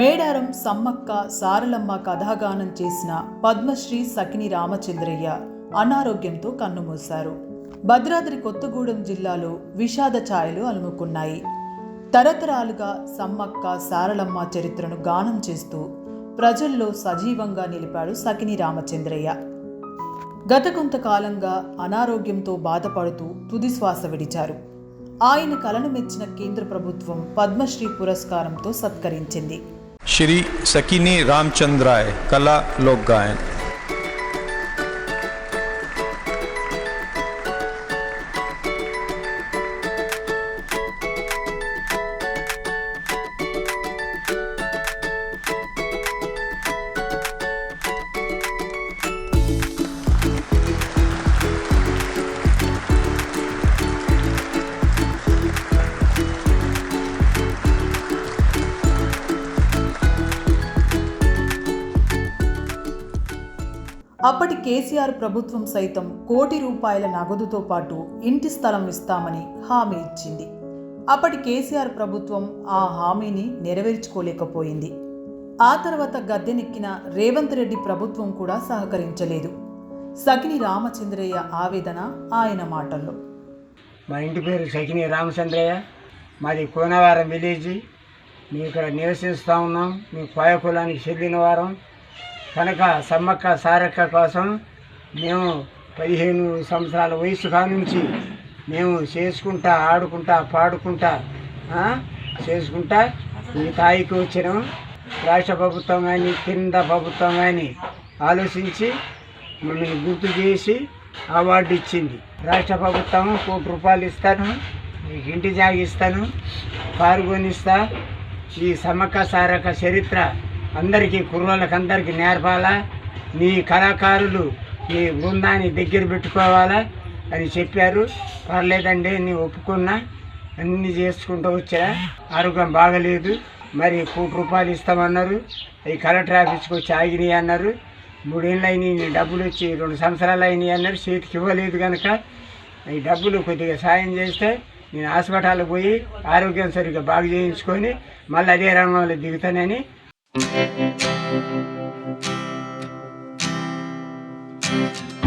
మేడారం సమ్మక్క సారలమ్మ కథాగానం చేసిన పద్మశ్రీ సకిని రామచంద్రయ్య అనారోగ్యంతో కన్నుమూశారు. భద్రాద్రి కొత్తగూడెం జిల్లాలో విషాద ఛాయలు అలుముకున్నాయి. తరతరాలుగా సమ్మక్క సారలమ్మ చరిత్రను గానం చేస్తూ ప్రజల్లో సజీవంగా నిలిపాడు సకిని రామచంద్రయ్య. గత కొంతకాలంగా అనారోగ్యంతో బాధపడుతూ తుది శ్వాస విడిచారు. ఆయన కలను మెచ్చిన కేంద్ర ప్రభుత్వం పద్మశ్రీ పురస్కారంతో సత్కరించింది. श्री सकीनी रामचंद्राय कला लोक गायन అప్పటి కేసీఆర్ ప్రభుత్వం సైతం కోటి రూపాయల నగదుతో పాటు ఇంటి స్థలం ఇస్తామని హామీ ఇచ్చింది. అప్పటి కేసీఆర్ ప్రభుత్వం ఆ హామీని నెరవేర్చుకోలేకపోయింది. ఆ తర్వాత గద్దెనెక్కిన రేవంత్ రెడ్డి ప్రభుత్వం కూడా సహకరించలేదు. సకిని రామచంద్రయ్య ఆవేదన ఆయన మాటల్లో. మా ఇంటి పేరు సకిని రామచంద్రయ్య. మాది కోనవారం విలేజ్. మేము ఇక్కడ నివసిస్తూ ఉన్నాం. మేము కోయ కులానికి చెందిన వారం. కనుక సమ్మక్క సారక్క కోసం మేము పదిహేను సంవత్సరాల వయసు కానుంచి మేము చేసుకుంటా ఆడుకుంటా పాడుకుంటా చేసుకుంటా ఈ స్థాయికి వచ్చినాం. రాష్ట్ర ప్రభుత్వం కానీ కింద ప్రభుత్వం కానీ ఆలోచించి మమ్మల్ని గుర్తు చేసి అవార్డు ఇచ్చింది. రాష్ట్ర ప్రభుత్వం కోటి రూపాయలు ఇస్తాను ఇంటి జాగిస్తాను ఇస్తాను ఈ సమ్మక్క సారక చరిత్ర అందరికీ కుర్రోళ్ళకి అందరికీ నేర్పాలా? మీ కళాకారులు మీ బృందాన్ని దగ్గర పెట్టుకోవాలా అని చెప్పారు. పర్లేదండి నేను ఒప్పుకున్నా. అన్నీ చేసుకుంటూ వచ్చా. ఆరోగ్యం బాగలేదు. మరి కోటి రూపాయలు ఇస్తామన్నారు. అవి కలెక్టర్ ఆఫీస్కి వచ్చి ఆగినాయి అన్నారు. మూడేళ్ళు అయినాయి డబ్బులు వచ్చి రెండు సంవత్సరాలు అయినాయి అన్నారు. చేతికి ఇవ్వలేదు కనుక ఈ డబ్బులు కొద్దిగా సాయం చేస్తే నేను హాస్పిటల్కి పోయి ఆరోగ్యం సరిగ్గా బాగు చేయించుకొని మళ్ళీ అదే రంగంలో దిగుతానని Thank you.